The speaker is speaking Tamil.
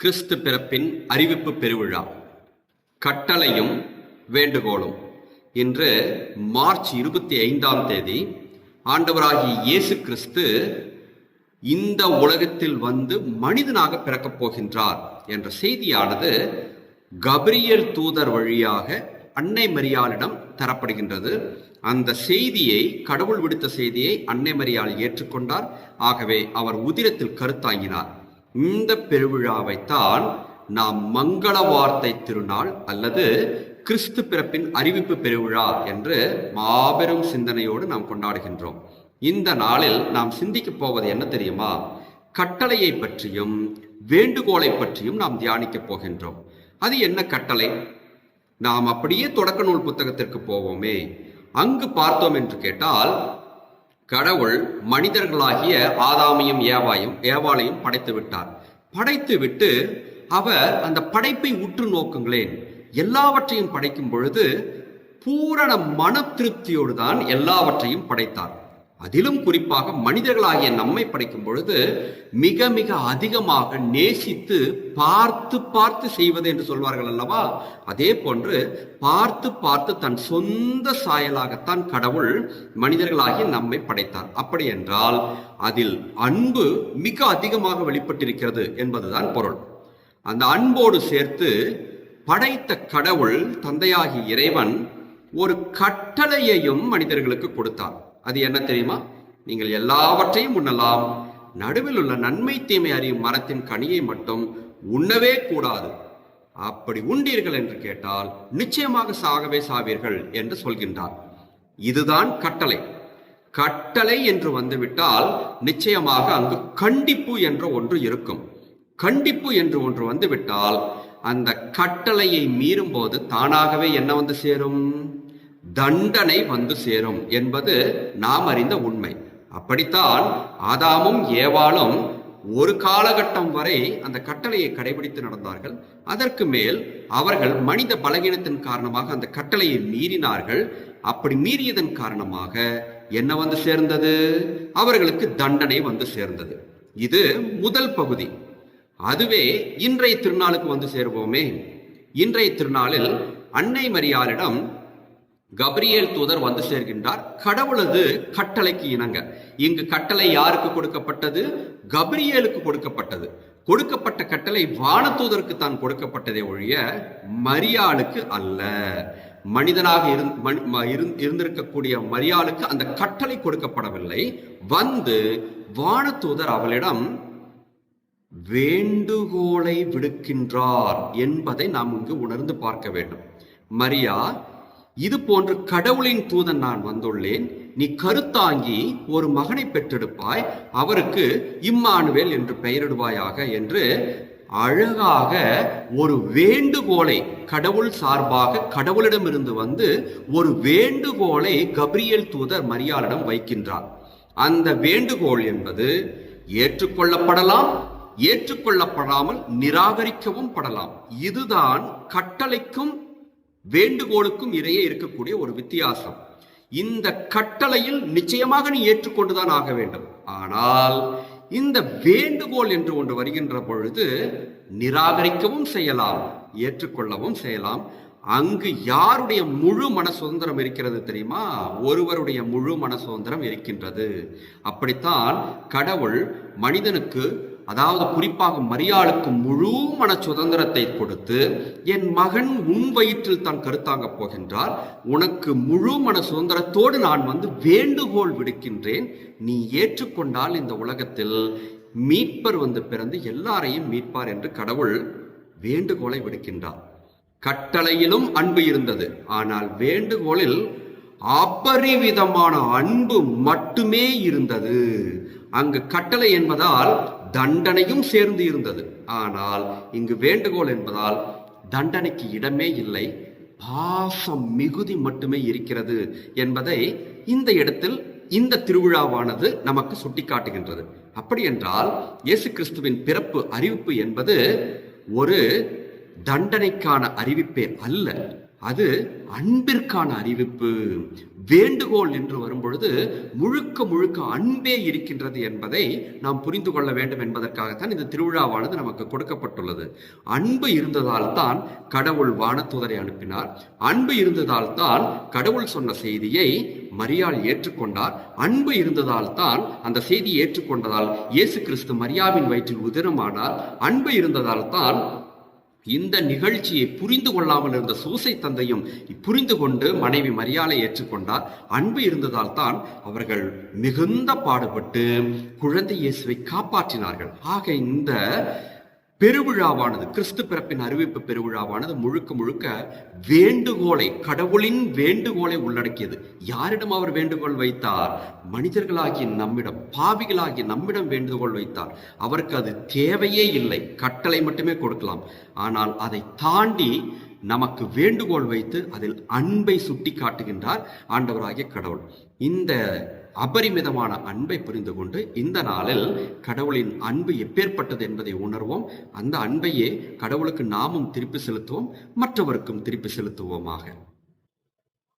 கிறிஸ்து பிறப்பின் அறிவிப்பு பெருவிழா. கட்டளையும் வேண்டுகோளும். இன்று மார்ச் இருபத்தி ஐந்தாம் தேதி ஆண்டவராகிய இயேசு கிறிஸ்து இந்த உலகத்தில் வந்து மனிதனாக பிறக்கப் போகின்றார் என்ற செய்தியானது கபிரியல் தூதர் வழியாக அன்னை மரியாளிடம் தரப்படுகின்றது. அந்த செய்தியை கடவுள் விடுத்த செய்தியை அன்னை மரியாள் ஏற்றுக்கொண்டார். ஆகவே அவர் உதிரத்தில் கருத்தாங்கினார் இந்த பெருவிழாவைத்தான் நாம் மங்கள வார்த்தை திருநாள் அல்லது கிறிஸ்து பிறப்பின் அறிவிப்பு பெருவிழா என்று மாபெரும் சிந்தனையோடு நாம் கொண்டாடுகின்றோம். இந்த நாளில் நாம் சிந்திக்க போவது என்ன தெரியுமா? கட்டளையை பற்றியும் வேண்டுகோளை பற்றியும் நாம் தியானிக்க போகின்றோம். அது என்ன கட்டளை? நாம் அப்படியே தொடக்க நூல் புத்தகத்திற்கு போவோமே. அங்கு பார்த்தோம் என்று கேட்டால் கடவுள் மனிதர்களாகிய ஆதாமையும் ஏவாயும் ஏவாளையும் படைத்து விட்டார். படைத்து விட்டு அவர் அந்த படைப்பை உற்று நோக்குங்களேன். எல்லாவற்றையும் படைக்கும் பொழுது பூரண மன திருப்தியோடு தான் எல்லாவற்றையும் படைத்தார். அதிலும் குறிப்பாக மனிதர்களாகிய நம்மை படைக்கும் பொழுது மிக மிக அதிகமாக நேசித்து பார்த்து பார்த்து செய்வது என்று சொல்வார்கள் அல்லவா? அதே போன்று பார்த்து பார்த்து தன் சொந்த சாயலாகத்தான் கடவுள் மனிதர்களாகிய நம்மை படைத்தார். அப்படி என்றால் அதில் அன்பு மிக அதிகமாக வெளிப்பட்டிருக்கிறது என்பதுதான் பொருள். அந்த அன்போடு சேர்த்து படைத்த கடவுள் தந்தையாகி இறைவன் ஒரு கட்டளையையும் மனிதர்களுக்கு கொடுத்தார். அது என்ன தெரியுமா? நீங்கள் எல்லாவற்றையும் உண்ணலாம். நடுவில் உள்ள நன்மை தீமை அறியும் மரத்தின் கனியை மட்டும் உண்ணவே கூடாது. அப்படி உண்டீர்கள் என்று கேட்டால் நிச்சயமாக சாகவே சாவீர்கள் என்று சொல்கின்றார். இதுதான் கட்டளை. கட்டளை என்று வந்துவிட்டால் நிச்சயமாக அங்கு கண்டிப்பு என்ற ஒன்று இருக்கும். கண்டிப்பு என்று ஒன்று வந்துவிட்டால் அந்த கட்டளையை மீறும் போது தானாகவே என்ன வந்து சேரும்? தண்டனை வந்து சேரும் என்பது நாம் அறிந்த உண்மை. அப்படித்தான் ஆதாமும் ஏவாளும் ஒரு காலகட்டம் வரை அந்த கட்டளையை கடைபிடித்து நடந்தார்கள். அதற்கு மேல் அவர்கள் மனித பலகீனத்தின் காரணமாக அந்த கட்டளையை மீறினார்கள். அப்படி மீறியதன் காரணமாக என்ன வந்து சேர்ந்தது? அவர்களுக்கு தண்டனை வந்து சேர்ந்தது. இது முதல் பகுதி. அதுவே இன்றைய திருநாளுக்கு வந்து சேருவோமே. இன்றைய திருநாளில் அன்னை மரியாளிடம் கப்ரியேல் தூதர் வந்து சேர்கின்றார். கடவுளது கட்டளைக்கு இணங்க. இங்கு கட்டளை யாருக்கு கொடுக்கப்பட்டது? கப்ரியேலுக்கு கொடுக்கப்பட்டது. கொடுக்கப்பட்ட கட்டளை வானத்தூதருக்கு தான் கொடுக்கப்பட்டதே ஒழிய மரியாளுக்கு அல்ல. மனிதனாக இருந்திருக்கக்கூடிய மரியாளுக்கு அந்த கட்டளை கொடுக்கப்படவில்லை. வந்து வானத்தூதர் அவளிடம் வேண்டுகோளை விடுக்கின்றார் என்பதை நாம் இங்கு உணர்ந்து பார்க்க வேண்டும். மரியா இது போன்று கடவுளின் தூதன் நான் வந்துள்ளேன். நீ கருத்தாங்கி ஒரு மகனை பெற்றெடுப்பாய். அவருக்கு இம்மானுவேல் என்று பெயரிடுவாயாக என்று அழகாக ஒரு வேண்டுகோளை கடவுள் சார்பாக கடவுளிடமிருந்து வந்து ஒரு வேண்டுகோளை கப்ரியல் தூதர் மரியாளிடம் வைக்கின்றார். அந்த வேண்டுகோள் என்பது ஏற்றுக்கொள்ளப்படலாம் ஏற்றுக்கொள்ளப்படாமல் நிராகரிக்கவும் படலாம். இதுதான் கட்டளைக்கும் வேண்டுகோளுக்கும் இடையே இருக்கக்கூடிய ஒரு வித்தியாசம். இந்த கட்டளையில் நிச்சயமாக நீ ஏற்றுக்கொண்டுதான் ஆக வேண்டும். ஆனால் இந்த வேண்டுகோள் என்று ஒன்று வருகின்ற பொழுது நிராகரிக்கவும் செய்யலாம் ஏற்றுக்கொள்ளவும் செய்யலாம். அங்கு யாருடைய முழு மன சுதந்திரம் இருக்கிறது தெரியுமா? ஒருவருடைய முழு மன சுதந்திரம் இருக்கின்றது. அப்படித்தான் கடவுள் மனிதனுக்கு அதாவது குறிப்பாக மரியாளுக்கு முழு மன சுதந்திரத்தை கொடுத்து என் மகன் உன் வயிற்றில் தான் கருத்தாங்க போகின்றார். உனக்கு முழு மன சுதந்திரத்தோடு நான் வந்து வேண்டுகோள் விடுக்கின்றேன். நீ ஏற்றுக்கொண்டால் இந்த உலகத்தில் மீட்பர் வந்து பிறந்து எல்லாரையும் மீட்பார் என்று கடவுள் வேண்டுகோளை விடுக்கின்றார். கட்டளையிலும் அன்பு இருந்தது. ஆனால் வேண்டுகோளில் அபரிவிதமான அன்பு மட்டுமே இருந்தது. அங்கு கட்டளை என்பதால் தண்டனையும் சேர்ந்து இருந்தது. ஆனால் இங்கு வேண்டுகோள் என்பதால் தண்டனைக்கு இடமே இல்லை. பாசம் மிகுதி மட்டுமே இருக்கிறது என்பதை இந்த இடத்தில் இந்த திருவிழாவானது நமக்கு சுட்டிக்காட்டுகின்றது. அப்படி என்றால் இயேசு கிறிஸ்துவின் பிறப்பு அறிவிப்பு என்பது ஒரு தண்டனைக்கான அறிவிப்பே அல்ல. அது அன்பிற்கான அறிவிப்பு. வேண்டுகோள் என்று வரும்பொழுது முழுக்க முழுக்க அன்பே இருக்கின்றது என்பதை நாம் புரிந்து கொள்ள வேண்டும் என்பதற்காகத்தான் இந்த திருவிழாவானது நமக்கு கொடுக்கப்பட்டுள்ளது. அன்பு இருந்ததால் தான் கடவுள் வானத்துதரை அனுப்பினார். அன்பு இருந்ததால் தான் கடவுள் சொன்ன செய்தியை மரியாள் ஏற்றுக்கொண்டார். அன்பு இருந்ததால் தான் அந்த செய்தியை ஏற்றுக்கொண்டதால் இயேசு கிறிஸ்து மரியாவின் வயிற்றில் உதிரமானார். அன்பு இருந்ததால் தான் இந்த நிகழ்ச்சியை புரிந்து கொள்ளாமல் இருந்த சூசை தந்தையும் புரிந்து கொண்டு மனைவி மரியாதை ஏற்றுக்கொண்டார். அன்பு இருந்ததால் தான் அவர்கள் மிகுந்த பாடுபட்டு குழந்தை இயேசுவை காப்பாற்றினார்கள். ஆக இந்த பெருவிழாவானது கிறிஸ்து பிறப்பின் அறிவிப்பு பெருவிழாவானது முழுக்க முழுக்க வேண்டுகோளை கடவுளின் வேண்டுகோளை உள்ளடக்கியது. யாரிடம் அவர் வேண்டுகோள் வைத்தார்? மனிதர்களாகிய நம்மிடம் பாவிகளாகிய நம்மிடம் வேண்டுகோள் வைத்தார். அவருக்கு அது தேவையே இல்லை. கட்டளை மட்டுமே கொடுக்கலாம். ஆனால் அதை தாண்டி நமக்கு வேண்டுகோள் வைத்து அதில் அன்பை சுட்டி காட்டுகின்றார் ஆண்டவராகிய கடவுள். இந்த அபரிமிதமான அன்பை புரிந்து கொண்டு இந்த நாளில் கடவுளின் அன்பு எப்பேற்பட்டது என்பதை உணர்வோம். அந்த அன்பையே கடவுளுக்கு நாமும் திருப்பி செலுத்துவோம் மற்றவருக்கும் திருப்பி செலுத்துவோமாக.